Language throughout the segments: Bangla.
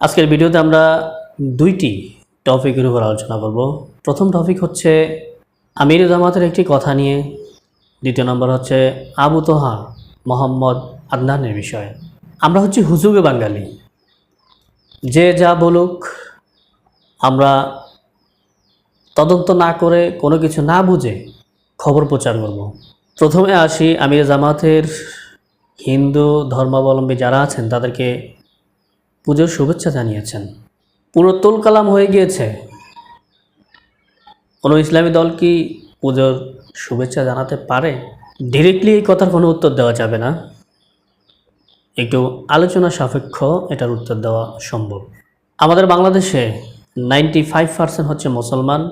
আজকের ভিডিওতে আমরা দুইটি টপিকের উপর আলোচনা করব। প্রথম টপিক হচ্ছে আমির জামাতের একটি কথা নিয়ে। দ্বিতীয় নম্বর হচ্ছে আবু তোহা মোহাম্মদ আদনানের বিষয়ে। আমরা হচ্ছি হুজুগে বাঙালি। যে যা বলুক, আমরা তদন্ত না করে কোনো কিছু না বুঝে খবর প্রচার করব। প্রথমে আসি আমির জামাতের হিন্দু ধর্মাবলম্বী যারা আছেন, তাদেরকে পুজোর শুভেচ্ছা জানিয়েছেন। পুরো তোল কালাম হয়ে গিয়েছে। কোনো ইসলামী দল কি পুজোর শুভেচ্ছা জানাতে পারে? ডিরেক্টলি এই কথার কোনো উত্তর দেওয়া যাবে না। একটু আলোচনা সাপেক্ষ এটার উত্তর দেওয়া সম্ভব। আমাদের বাংলাদেশে নাইনটি ফাইভ পার্সেন্ট হচ্ছে মুসলমান,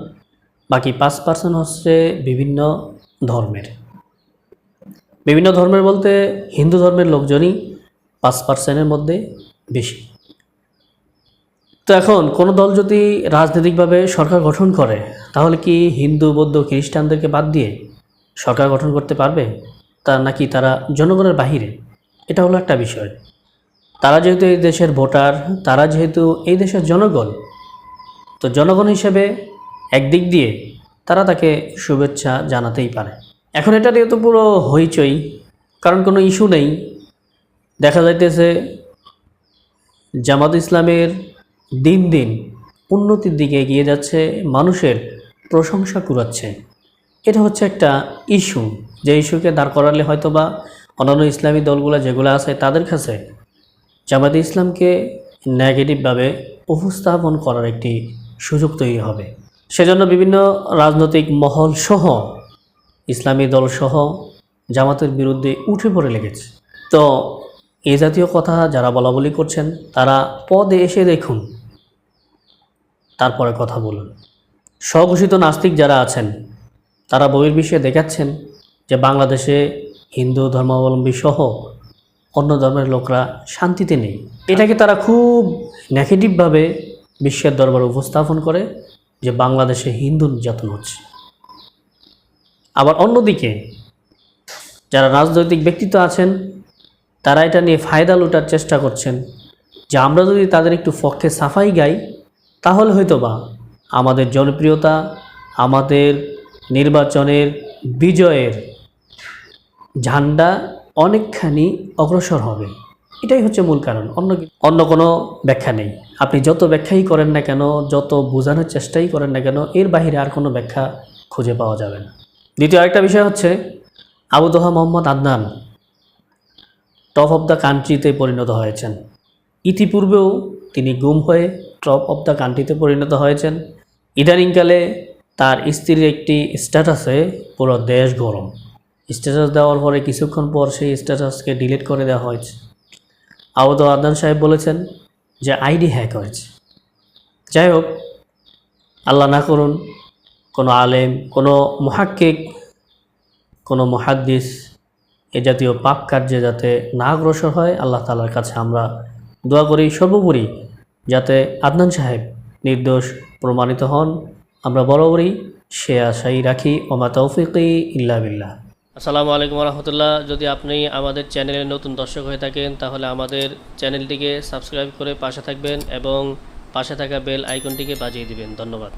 বাকি পাঁচ পার্সেন্ট হচ্ছে বিভিন্ন ধর্মের। বিভিন্ন ধর্মের বলতে হিন্দু ধর্মের লোকজনই পাঁচ পার্সেন্টের মধ্যে বেশি। তো এখন কোনো দল যদি রাজনৈতিকভাবে সরকার গঠন করে, তাহলে কি হিন্দু, বৌদ্ধ, খ্রিস্টানদেরকে বাদ দিয়ে সরকার গঠন করতে পারবে? তা নাকি তারা জনগণের বাহিরে? এটা হলো একটা বিষয়। তারা যেহেতু এই দেশের ভোটার, তারা যেহেতু এই দেশের জনগণ, তো জনগণ হিসেবে একদিক দিয়ে তারা তাকে শুভেচ্ছা জানাতেই পারে। এখন এটা নিয়ে তো পুরো হইচই, কারণ কোনো ইস্যু নেই। দেখা যাইতেছে জামাত ইসলামের দিন দিন উন্নতির দিকে এগিয়ে যাচ্ছে, মানুষের প্রশংসা কুড়াচ্ছে। এটা হচ্ছে একটা ইস্যু। যে ইস্যুকে দাঁড় করালে হয়তো বা অন্যান্য ইসলামী দলগুলো যেগুলো আছে তাদের কাছে জামাতে ইসলামকে নেগেটিভভাবে উপস্থাপন করার একটি সুযোগ তৈরি হবে। সেজন্য বিভিন্ন রাজনৈতিক মহল সহ, ইসলামী দল সহ জামাতের বিরুদ্ধে উঠে পড়ে লেগেছে। তো এ জাতীয় কথা যারা বলা বলি করছেন, তারা পদে এসে দেখুন। তারপরে কথা বলুন। স্বঘোষিত নাস্তিক যারা আছেন, তারা বহির্বিশ্বে দেখাচ্ছেন যে বাংলাদেশে হিন্দু ধর্মাবলম্বী সহ অন্য ধর্মের লোকরা শান্তিতে নেই। এটাকে তারা খুব নেগেটিভভাবে বিশ্বের দরবারে উপস্থাপন করে যে বাংলাদেশে হিন্দু নির্যাতন হচ্ছে। আবার অন্যদিকে, যারা রাজনৈতিক ব্যক্তিত্ব আছেন, তারা এটা নিয়ে ফায়দা লুটার চেষ্টা করছেন যে আমরা যদি তাদের একটু পক্ষে সাফাই গাই তাহলে হয়তো বা আমাদের জনপ্রিয়তা, আমাদের নির্বাচনের বিজয়ের ঝান্ডা অনেকখানি অগ্রসর হবে। এটাই হচ্ছে মূল কারণ, অন্য অন্য কোনো ব্যাখ্যা নেই। আপনি যত ব্যাখ্যাই করেন না কেন, যত বোঝানোর চেষ্টাই করেন না কেন, এর বাইরে আর কোনো ব্যাখ্যা খুঁজে পাওয়া যাবে না। দ্বিতীয় আরেকটা বিষয় হচ্ছে, Abu Doha Mohammad Adnan top of the কান্ট্রিতে পরিণত হয়েছেন। ইতিপূর্বেও তিনি গুম হয়ে টপ অফ দ্য কান্ট্রিতে পরিণত হয়েছেন। ইদানিংকালে তার স্ত্রীর একটি স্ট্যাটাসে পুরো দেশ গরম। স্ট্যাটাস দেওয়ার পরে কিছুক্ষণ পর সেই স্ট্যাটাসকে ডিলিট করে দেওয়া হয়েছে। আবুদ আদান সাহেব বলেছেন যে আইডি হ্যাক হয়েছে। যাই হোক, আল্লাহ না করুন, কোনো আলেম, কোনো মহাক্কিক, কোনো মহাদ্দিস এ জাতীয় পাপ কার্যে যাতে না অগ্রসর হয়, আল্লাহ তালার কাছে আমরা দোয়া করি সর্বোপরি। যাতে আদনান সাহেব নির্দোষ প্রমাণিত হন। আমরা বরাবরই সে আশাই রাখি। ওমা তৌফিকি ইল্লা বিল্লাহ। আসসালামু আলাইকুম রহমতুল্লাহ যদি আপনি আমাদের চ্যানেলের নতুন দর্শক হয়ে থাকেন, তাহলে আমাদের চ্যানেলটিকে সাবস্ক্রাইব করে পাশে থাকবেন এবং পাশে থাকা বেল আইকনটিকে বাজিয়ে দিবেন। ধন্যবাদ।